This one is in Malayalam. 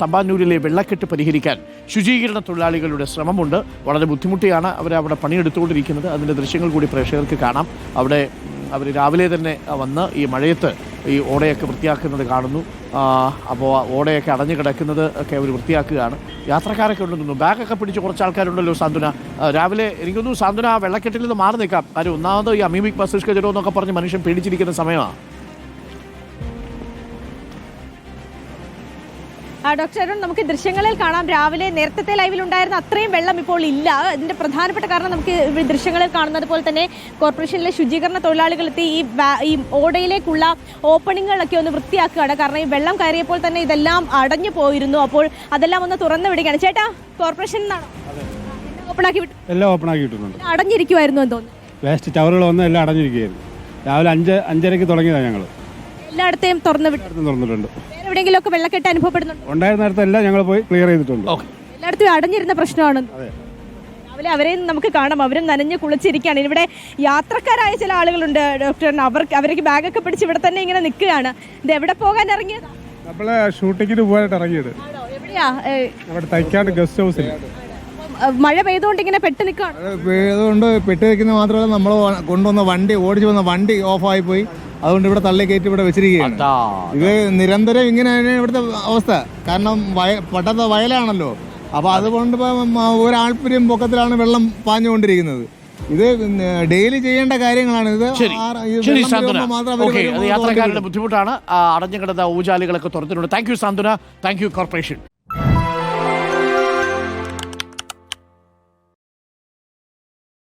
തമ്പാനൂരിലെ വെള്ളക്കെട്ട് പരിഹരിക്കാൻ ശുചീകരണ തൊഴിലാളികളുടെ ശ്രമമുണ്ട്. വളരെ ബുദ്ധിമുട്ടിയാണ് അവർ അവിടെ പണിയെടുത്തുകൊണ്ടിരിക്കുന്നത്. അതിന്റെ ദൃശ്യങ്ങൾ കൂടി പ്രേക്ഷകർക്ക് കാണാം. അവിടെ അവർ രാവിലെ തന്നെ വന്ന് ഈ മഴയത്ത് ഈ ഓടയൊക്കെ വൃത്തിയാക്കുന്നത് കാണുന്നു. അപ്പോൾ ഓടയൊക്കെ അടഞ്ഞു കിടക്കുന്നത് ഒക്കെ അവർ വൃത്തിയാക്കുകയാണ്. യാത്രക്കാരൊക്കെ ഉണ്ടെന്നു ബാഗൊക്കെ പിടിച്ച് കുറച്ച് ആൾക്കാരുണ്ടല്ലോ സാന്ത്വന. രാവിലെ എനിക്കൊന്നും സാന്ത്വന ആ വെള്ളക്കെട്ടിൽ നിന്ന് മാറി നിൽക്കാം. കാര്യം ഒന്നാമത് ഈ അമീമിക് മസ്തിഷ്ക ജ്വരം എന്നൊക്കെ പറഞ്ഞ് മനുഷ്യൻ പേടിച്ചിരിക്കുന്ന സമയമാണ് ഡോക്ടർ അരുൺ നമുക്ക് ദൃശ്യങ്ങളിൽ കാണാം. രാവിലെ നേരത്തെ ലൈവിൽ ഉണ്ടായിരുന്ന അത്രയും വെള്ളം ഇപ്പോൾ ഇല്ല. ഇതിന്റെ പ്രധാനപ്പെട്ട കാരണം നമുക്ക് ദൃശ്യങ്ങളിൽ കാണുന്നത് പോലെ തന്നെ കോർപ്പറേഷനിലെ ശുചീകരണ തൊഴിലാളികൾ എത്തി ഈ ഈ ഓടയിലേക്കുള്ള ഓപ്പണിങ്ങുകളൊക്കെ ഒന്ന് വൃത്തിയാക്കുകയാണ്. കാരണം ഈ വെള്ളം കയറിയപ്പോൾ തന്നെ ഇതെല്ലാം അടഞ്ഞു പോയിരുന്നു. അപ്പോൾ അതെല്ലാം ഒന്ന് തുറന്നു വിടുകയാണ്. ചേട്ടാ കോർപ്പറേഷൻ നിന്നാണോ? ഓപ്പൺ ആക്കി വിട്ടു. എല്ലാം ഓപ്പൺ ആക്കി ഇട്ടിട്ടുണ്ട് അടഞ്ഞിരിക്കുമായിരുന്നു എന്ന് തോന്നുന്നു. വേസ്റ്റ് ടവറുകൾ വന്ന് എല്ലാം അടഞ്ഞിരിക്കുകയായിരുന്നു. രാവിലെ അഞ്ച് അഞ്ചരയ്ക്ക് തുടങ്ങിയതാണ് ഞങ്ങൾ എല്ലായിടത്തെയും തുറന്നു വിട്ടു. തുറന്നിട്ടുണ്ട്. വേറെ എവിടെയെങ്കിലും വെള്ളക്കെട്ട് അനുഭവപ്പെടുന്നുണ്ടോ? ഞങ്ങൾ പോയി ക്ലിയർ ചെയ്തിട്ടുണ്ട്. ഓക്കെ. എല്ലായിടത്തും അടഞ്ഞിരുന്ന പ്രശ്നമാണ്. രാവിലെ അവരെയും നമുക്ക് കാണാം. അവരും നനഞ്ഞു കുളിച്ചിരിക്കുകയാണ്. ഇവിടെ യാത്രക്കാരായ ചില ആളുകളുണ്ട് ഡോക്ടർ അവർക്ക് അവർക്ക് ബാഗൊക്കെ പിടിച്ച് ഇവിടെ തന്നെ ഇങ്ങനെ നിൽക്കുകയാണ്. ഇത് എവിടെ പോകാൻ ഇറങ്ങിയത്? നമ്മളെ ഷൂട്ടിങ്ങിന് പോയിട്ട് ഇറങ്ങിയത്. ആണോ? എവിടെയാ? അവിടെ തൈക്കാട് ഗസ്റ്റ് ഹൗസിൽ മഴ പെയ്തുകൊണ്ട് ഇങ്ങനെ പെട്ട് നിൽക്കുകയാണ്? പെയ്തുകൊണ്ട് പെട്ട് നിൽക്കുന്ന മാത്രമല്ല നമ്മൾ കൊണ്ടുവന്ന വണ്ടി ഓടിച്ചു വന്ന വണ്ടി ഓഫായി പോയി. അതുകൊണ്ട് ഇവിടെ തള്ളി കയറ്റി ഇവിടെ വെച്ചിരിക്കുകയാണ്. ഇത് നിരന്തരം ഇങ്ങനെ തന്നെയാണ് ഇവിടുത്തെ അവസ്ഥ. കാരണം വയ പട്ടത്തെ വയലാണല്ലോ. അപ്പോൾ അതുകൊണ്ട് ഒരാൾപ്പര്യം പൊക്കത്തിലാണ് വെള്ളം പാഞ്ഞുകൊണ്ടിരിക്കുന്നത്. ഇത് ഡെയിലി ചെയ്യേണ്ട കാര്യങ്ങളാണ്. ഇത് ശരി. സാന്ത്വന. ഓക്കെ അത് യാത്രക്കാരുടെ ബുദ്ധിമുട്ടാണ്. അടഞ്ഞു കിടന്ന ഊജാലികളൊക്കെ തുറന്നിട്ടുണ്ട്. Thank you Santhwana. Thank you corporation